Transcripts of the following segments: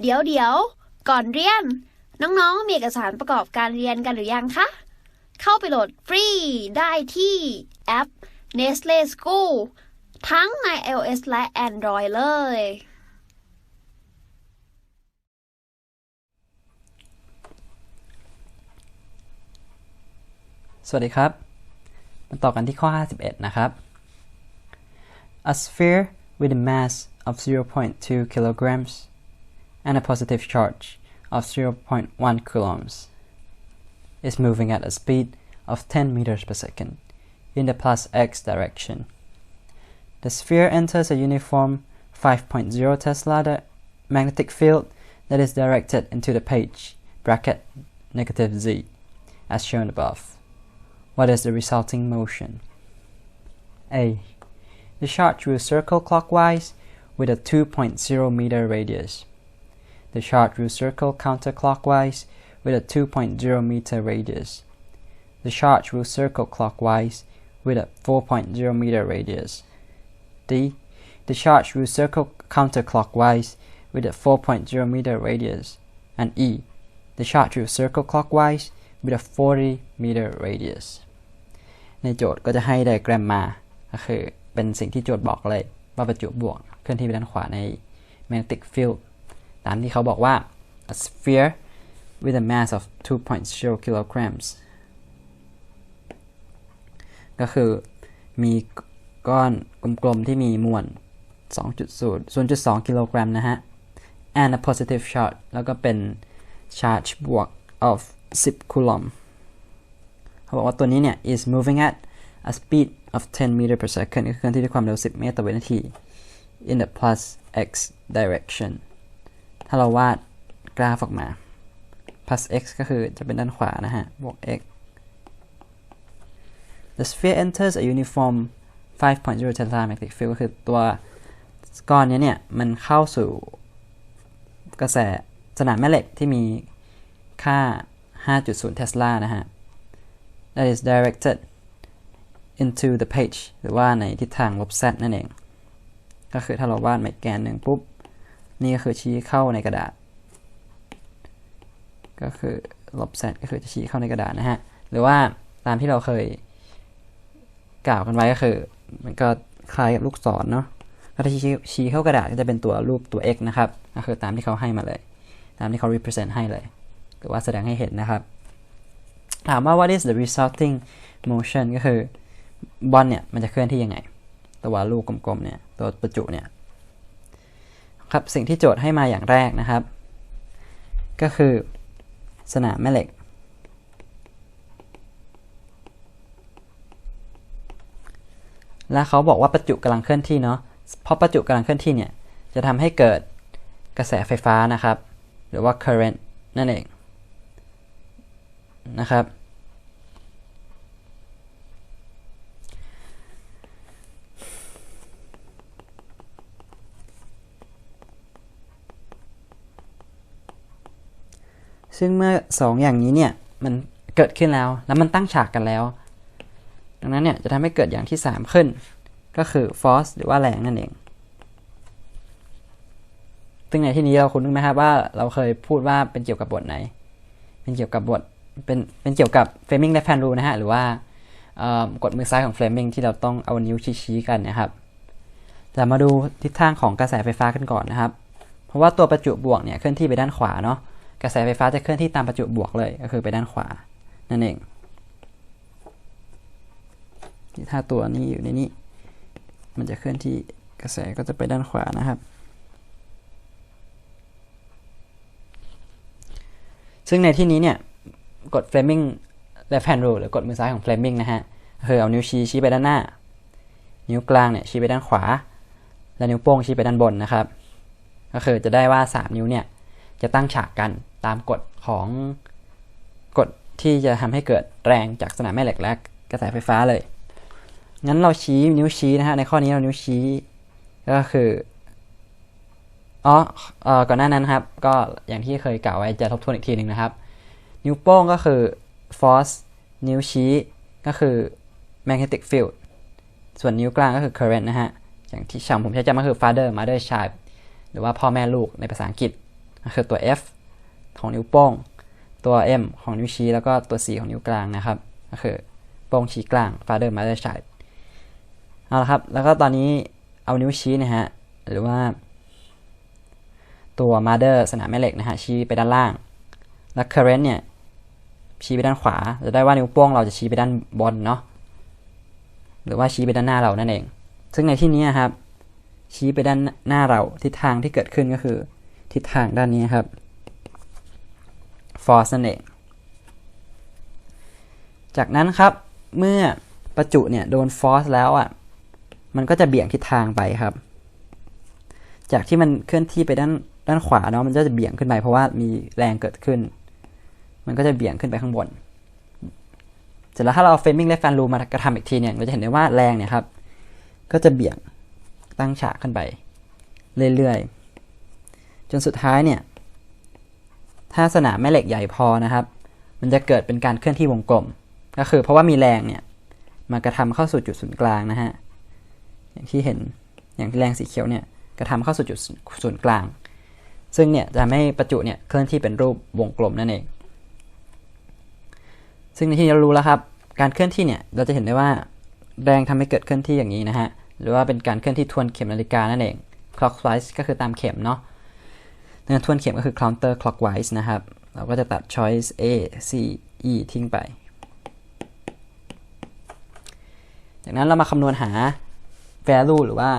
เดี๋ยวเดี๋ยวก่อนเรียน น้องๆ มีเอกสารประกอบการเรียนกันหรือยังคะ เข้าไปโหลดฟรีได้ที่แอป Nestle School ทั้งใน iOS และ Android เลย สวัสดีครับ มาต่อกันที่ข้อ 51 นะครับ A sphere with a mass of 0.2 kilograms and a positive charge of 0.1 coulombs is moving at a speed of 10 meters per second in the plus x direction. The sphere enters a uniform 5.0 Tesla magnetic field that is directed into the page bracket negative z as shown above. What is the resulting motion? A. The charge will circle clockwise with a 2.0 meter radius. The charge will circle counterclockwise with a 2.0 meter radius. The charge will circle clockwise with a 4.0 meter radius. D. The charge will circle counterclockwise with a 4.0 meter radius. And E. The charge will circle clockwise with a 40 meter radius ในโจทย์ก็จะให้ไดอะแกรมมา ก็คือเป็นสิ่งที่โจทย์บอกเลย ว่าประจุบวกเคลื่อนที่ไปด้านขวาใน magnetic field ตามที่เขาบอกว่า a sphere with a mass of 2.0 kilograms ก็คือมีก้อนกลมๆ ที่มีมวล2.0 0.2 กิโลกรัมนะฮะ and a positive charge แล้วก็เป็น charge บวก of 10 coulomb เขาบอกว่าตัวนี้เนี่ย is moving at a speed of 10 meter per second ก็คือเคลื่อนที่ด้วยความเร็ว10 เมตรต่อวินาที in the plus x direction ถ้าเราวาดกราฟออกมา plus x ก็คือจะเป็นด้านขวานะฮะ บวก x the sphere enters a uniform 5.0 Tesla magnetic field ก็คือตัวก้อนนี้เนี่ย มันเข้าสู่กระแสสนามแม่เหล็กที่มีค่า 5.0 Tesla นะฮะ that is directed into the page หรือว่าในทิศทางลบ z นั่นเอง ก็คือถ้าเราวาดไมแกนหนึ่งปุ๊บ นี่ก็คือชี้เข้าในกระดาษ ก็คือลบ z ก็คือจะชี้เข้าในกระดาษนะฮะ หรือว่าตามที่เราเคยกล่าวกันไว้ก็คือ มันก็คล้ายกับลูกศรเนาะก็ถ้าชี้ชี้เข้ากระดาษก็จะเป็นตัวรูปตัว x นะครับ ก็คือตามที่เขาให้มาเลย ตามที่เขา represent ให้เลย หรือว่าแสดงให้เห็นนะครับ ถามว่า what is the resulting motion ก็คือบอลเนี่ย มันจะเคลื่อนที่ยังไง ตัวลูกกลมๆเนี่ย ตัวประจุเนี่ย ครับ สิ่งที่โจทย์ให้มาอย่างแรกนะครับ ก็คือสนามแม่เหล็ก และเขาบอกว่าประจุกำลังเคลื่อนที่เนาะเพราะประจุกำลังเคลื่อนที่เนี่ยจะทำให้เกิดกระแสไฟฟ้านะครับ หรือว่า current นั่นเองนะครับ ซึ่งเมื่อสองอย่างนี้เนี่ยมันเกิดขึ้นแล้ว แล้วมันตั้งฉากกันแล้ว ดังนั้นเนี่ยจะทำให้เกิดอย่างที่ 3 ขึ้น ก็คือ force หรือว่าแรงนั่นเอง ซึ่งในที่นี้เราคุ้นไหมครับว่าเราเคยพูดว่าเป็นเกี่ยวกับบทไหน เป็นเกี่ยวกับบทเป็นเป็นเกี่ยวกับ Fleming left hand rule นะฮะ หรือว่ากฎมือซ้ายของ Fleming ที่เราต้องเอานิ้วชี้ๆกันนะครับแต่มาดูทิศทางของกระแสไฟฟ้ากันก่อนนะครับ เพราะว่าตัวประจุบวกเนี่ยเคลื่อนที่ไปด้านขวาเนาะ กระแสไฟฟ้าจะเคลื่อนที่ตามประจุบวกเลยก็คือไปด้านขวา นั่นเองถ้าตัวนี้อยู่ในนี้ มันจะเคลื่อนที่กระแสก็จะไปด้านขวานะครับ ซึ่งในที่นี้เนี่ยกด Fleming left hand rule หรือกดมือซ้ายของ Fleming นะฮะคือเอานิ้วชี้ชี้ไปด้านหน้า นิ้วกลางเนี่ยชี้ไปด้านขวา และนิ้วโป้งชี้ไปด้านบนนะครับ ก็คือจะได้ว่า 3 นิ้วเนี่ยจะตั้งฉากกัน ตามกฎของกฎที่จะทำให้เกิดแรงจากสนามแม่เหล็กและกระแสไฟฟ้าเลย งั้นเราชี้นิ้วชี้นะฮะในข้อนี้เรานิ้วชี้ก็คืออ๋อเอ่อก่อนหน้านั้นครับ ก็อย่างที่เคยกล่าวไว้จะทบทวนอีกทีหนึ่งนะครับ นิ้วโป้งก็คือ force นิ้วชี้ก็คือ magnetic field ส่วนนิ้วกลางก็คือ current นะฮะ อย่างที่ชำผมใช้จำก็คือ father mother child หรือว่าพ่อแม่ลูกในภาษาอังกฤษก็คือตัว F ของนิ้วโป้ง ตัว M ของนิ้วชี้แล้วก็ตัว C ของนิ้วกลางนะครับ ก็คือโป้งชี้กลาง father mother child เอาละครับ แล้วก็ตอนนี้เอานิ้วชี้นะฮะ หรือว่า ตัว mother สนามแม่เหล็กนะฮะ ชี้ไปด้านล่าง แล้ว current เนี่ย ชี้ไปด้านขวา จะได้ว่านิ้วโป้งเราจะชี้ไปด้านบนเนาะ หรือว่าชี้ไปด้านหน้าเรานั่นเอง ซึ่งในที่นี้ครับ ชี้ไปด้านหน้าเราทิศทางที่เกิดขึ้นก็คือ ทิศทางด้านนี้ครับ force นั่นเองจากนั้นครับเมื่อประจุเนี่ยโดน force แล้วอะมันก็จะเบี่ยงทิศทางไปครับ จากที่มันเคลื่อนที่ไปด้านด้านขวาเนาะมันก็จะเบี่ยงขึ้นไปเพราะว่ามีแรงเกิดขึ้น มันก็จะเบี่ยงขึ้นไปข้างบนเสร็จแล้วถ้าเราเอา framing left fan rule มากระทำอีกทีเนี่ยเราจะเห็นได้ว่าแรงเนี่ยครับก็จะเบี่ยงตั้งฉากขึ้นไป เรื่อยๆ จนสุดท้ายเนี่ย ถ้าสนามแม่เหล็กใหญ่พอนะครับ มันจะเกิดเป็นการเคลื่อนที่วงกลม ก็คือเพราะว่ามีแรงเนี่ยมากระทำเข้าสู่จุดศูนย์กลางนะฮะอย่างที่เห็นอย่างแรงสีเขียวเนี่ยกระทำเข้าสู่จุดศูนย์กลาง ซึ่งเนี่ยจะทำให้ประจุเนี่ยเคลื่อนที่เป็นรูปวงกลมนั่นเอง ซึ่งในที่เรารู้แล้วครับ การเคลื่อนที่เนี่ยเราจะเห็นได้ว่าแรงทำให้เกิดเคลื่อนที่อย่างนี้นะฮะหรือว่าเป็นการเคลื่อนที่ทวนเข็มนาฬิกานั่นเอง clockwise ก็คือตามเข็มเนาะ ดังนั้นทวนเข็มก็คือ counter clockwise นะครับ เราก็จะตัด choice A C E ทิ้งไป จากนั้นเรามาคำนวณหา value หรือว่า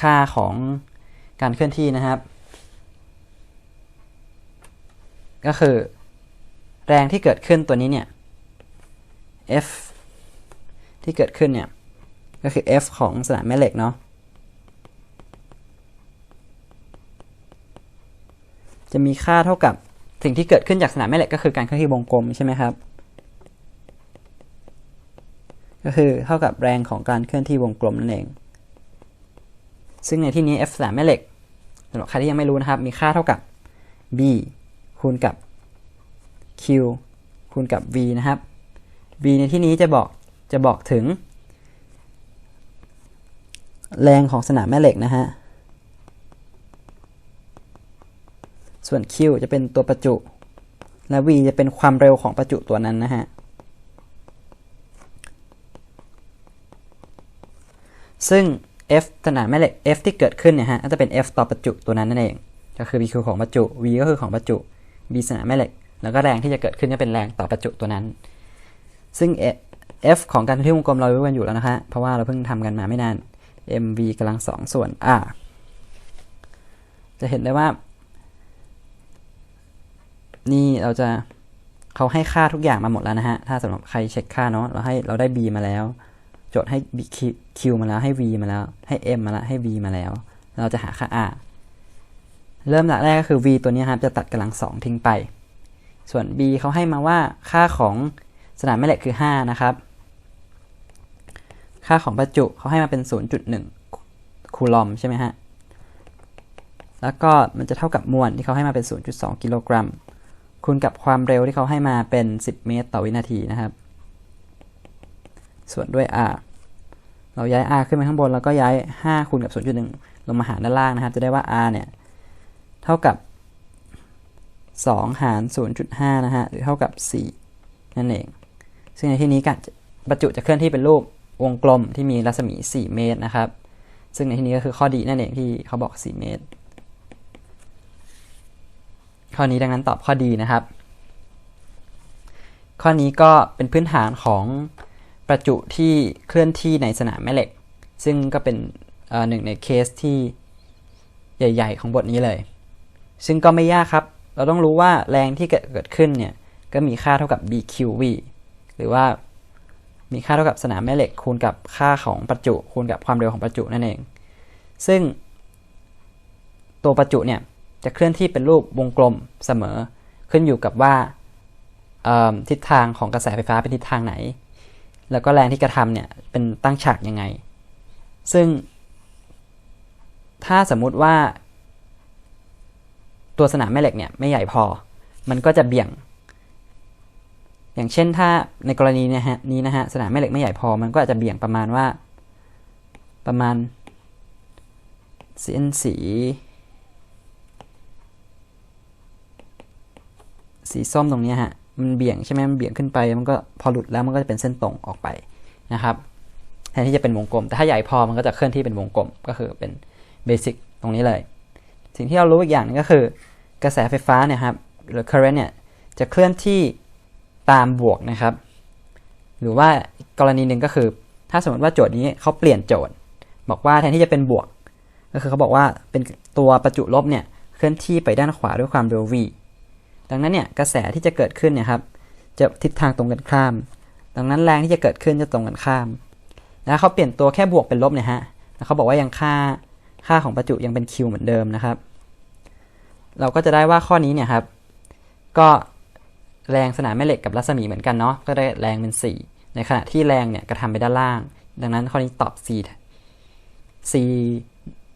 ค่าของการเคลื่อนที่นะครับ ก็คือ แรงที่เกิดขึ้นตัวนี้เนี่ย F ที่เกิดขึ้นเนี่ย ก็คือ F ของสนามแม่เหล็กเนาะ จะมีค่าเท่ากับสิ่งที่เกิดขึ้นจากสนามแม่เหล็กก็คือการเคลื่อนที่วงกลมใช่ไหมครับ ก็คือเท่ากับแรงของการเคลื่อนที่วงกลมนั่นเอง ซึ่งในที่นี้ F สนามแม่เหล็กสำหรับใครที่ยังไม่รู้นะครับ มีค่าเท่ากับ B คูณกับ Q คูณกับ V นะครับ B ในที่นี้จะบอกจะบอกถึง แรงของสนามแม่เหล็กนะฮะ ส่วน Q จะเป็นตัวประจุ และ V จะเป็นความเร็วของประจุตัวนั้นนะฮะ ซึ่ง F สนามแม่เหล็ก F ที่เกิดขึ้นเนี่ยฮะก็จะเป็น F ต่อประจุตัวนั้นนั่นเอง ก็คือ B คือของประจุ V ก็คือของประจุ B สนามแม่เหล็ก แล้วก็แรงที่จะเกิดขึ้นก็เป็นแรงต่อประจุตัวนั้น ซึ่ง F ของการเคลื่อนที่วงกลมเรารู้กันอยู่แล้วนะฮะเพราะว่าเราเพิ่งทำกันมาไม่นาน mv กำลังสองส่วน r จะเห็นได้ว่า นี่เราจะเขาให้ค่าทุกอย่างมาหมดแล้วนะฮะ ถ้าสำหรับใครเช็คค่าเนาะ เราให้เราได้ b มาแล้ว โจทย์ให้ q มาแล้ว ให้ v มาแล้ว ให้ m มาแล้ว ให้ v มาแล้ว เราจะหาค่า r เริ่มหลักแรกก็คือ v ตัวนี้ครับ จะตัดกำลังสองทิ้งไป ส่วน b เขาให้มาว่าค่าของสนามแม่เหล็กคือ 5 นะครับ ค่าของประจุเขาให้มาเป็น 0.1 คูลอมใช่ไหมฮะ แล้วก็มันจะเท่ากับมวลที่เขาให้มาเป็น 0.2 กิโลกรัม คูณกับความเร็วที่เขาให้มาเป็น 10 เมตรต่อวินาทีนะครับ ส่วนด้วย r เราย้าย r ขึ้นไปข้างบน แล้วก็ย้าย 5 คูณกับ 0.1 ลงมาหารด้านล่างนะครับ จะได้ว่า r เนี่ย เท่ากับ 2 หาร 0.5 นะฮะ หรือเท่ากับ 4 นั่นเอง ซึ่งในที่นี้การประจุจะเคลื่อนที่เป็นรูปวงกลมที่มีรัศมี 4 เมตรนะครับ ซึ่งในที่นี้ก็คือข้อดีนั่นเองที่เขาบอก 4 เมตร ข้อนี้ดังนั้นตอบข้อดีนะครับ ข้อนี้ก็เป็นพื้นฐานของประจุที่เคลื่อนที่ในสนามแม่เหล็ก ซึ่งก็เป็นหนึ่งในเคสที่ใหญ่ ๆ ของบทนี้เลย ซึ่งก็ไม่ยากครับ เราต้องรู้ว่าแรงที่เกิดขึ้นเนี่ยก็มีค่าเท่ากับ BQV หรือว่ามีค่าเท่ากับสนามแม่เหล็กคูณกับค่าของประจุคูณกับความเร็วของประจุนั่นเอง ซึ่งตัวประจุเนี่ย จะเคลื่อนที่เป็นรูปวงกลมเสมอ ขึ้นอยู่กับว่าทิศทางของกระแสไฟฟ้าเป็นทิศทางไหน แล้วก็แรงที่กระทำเนี่ยเป็นตั้งฉากยังไง ซึ่ง ถ้าสมมุติว่าตัวสนามแม่เหล็กเนี่ยไม่ใหญ่พอ มันก็จะเบี่ยง อย่างเช่นถ้าในกรณีนี้ฮะนี้นะฮะสนามแม่เหล็กไม่ใหญ่พอ มันก็อาจจะเบี่ยงประมาณว่า ประมาณเส้นสี สีส้มตรงนี้ฮะมันเบี่ยงใช่ไหมมันเบี่ยงขึ้นไปมันก็พอหลุดแล้วมันก็จะเป็นเส้นตรงออกไปนะครับแทนที่จะเป็นวงกลม แต่ถ้าใหญ่พอมันก็จะเคลื่อนที่เป็นวงกลมก็คือเป็นเบสิกตรงนี้เลย สิ่งที่เรารู้อีกอย่างหนึงก็คือกระแสไฟฟ้าเนี่ยครับหรือ current เนี่ยจะเคลื่อนที่ตามบวกนะครับ หรือว่ากรณีหนึ่งก็คือ ถ้าสมมติว่าโจทย์นี้เขาเปลี่ยนโจทย์ บอกว่าแทนที่จะเป็นบวก ก็คือเขาบอกว่าเป็นตัวประจุลบเนี่ยเคลื่อนที่ไปด้านขวาด้วยความเร็ว v ดังนั้นเนี่ยกระแสที่จะเกิดขึ้นเนี่ยครับจะทิศทางตรงกันข้าม ดังนั้นแรงที่จะเกิดขึ้นจะตรงกันข้าม แล้วเขาเปลี่ยนตัวแค่บวกเป็นลบเนี่ยฮะแล้วเขาบอกว่ายังค่าค่าของประจุยังเป็น q เหมือนเดิมนะครับ เราก็จะได้ว่าข้อนี้เนี่ยครับ ก็แรงสนามแม่เหล็กกับรัศมีเหมือนกันเนาะก็ได้แรงเป็น 4 ในขณะที่แรงเนี่ยกระทำไปด้านล่าง ดังนั้นข้อนี้ตอบ c c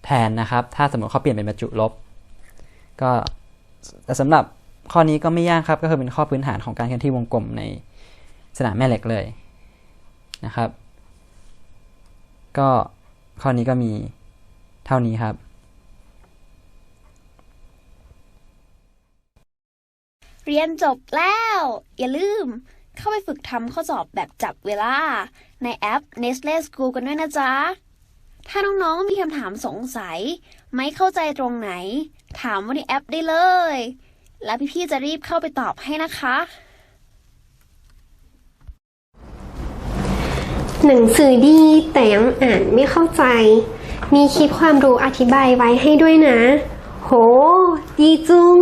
แทนนะครับ ถ้าสมมติเขาเปลี่ยนเป็นประจุลบ ก็แต่สำหรับ ข้อนี้ก็ไม่ยากครับ ก็คือเป็นข้อพื้นฐานของการเคลื่อนที่วงกลมในสนามแม่เหล็กเลยนะครับ ก็ข้อนี้ก็มีเท่านี้ครับ เรียนจบแล้ว อย่าลืมเข้าไปฝึกทำข้อสอบแบบจับเวลา ในแอป Nestle School กันด้วยนะจ๊ะ ถ้าน้องๆมีคำถามสงสัย ไม่เข้าใจตรงไหน ถามว่าในแอปได้เลย แล้วพี่ๆจะรีบเข้าไปตอบให้นะคะหนังสือดีแต่ยังอ่านไม่เข้าใจ มีคลิปความรู้อธิบายไว้ให้ด้วยนะ โห ดีจุง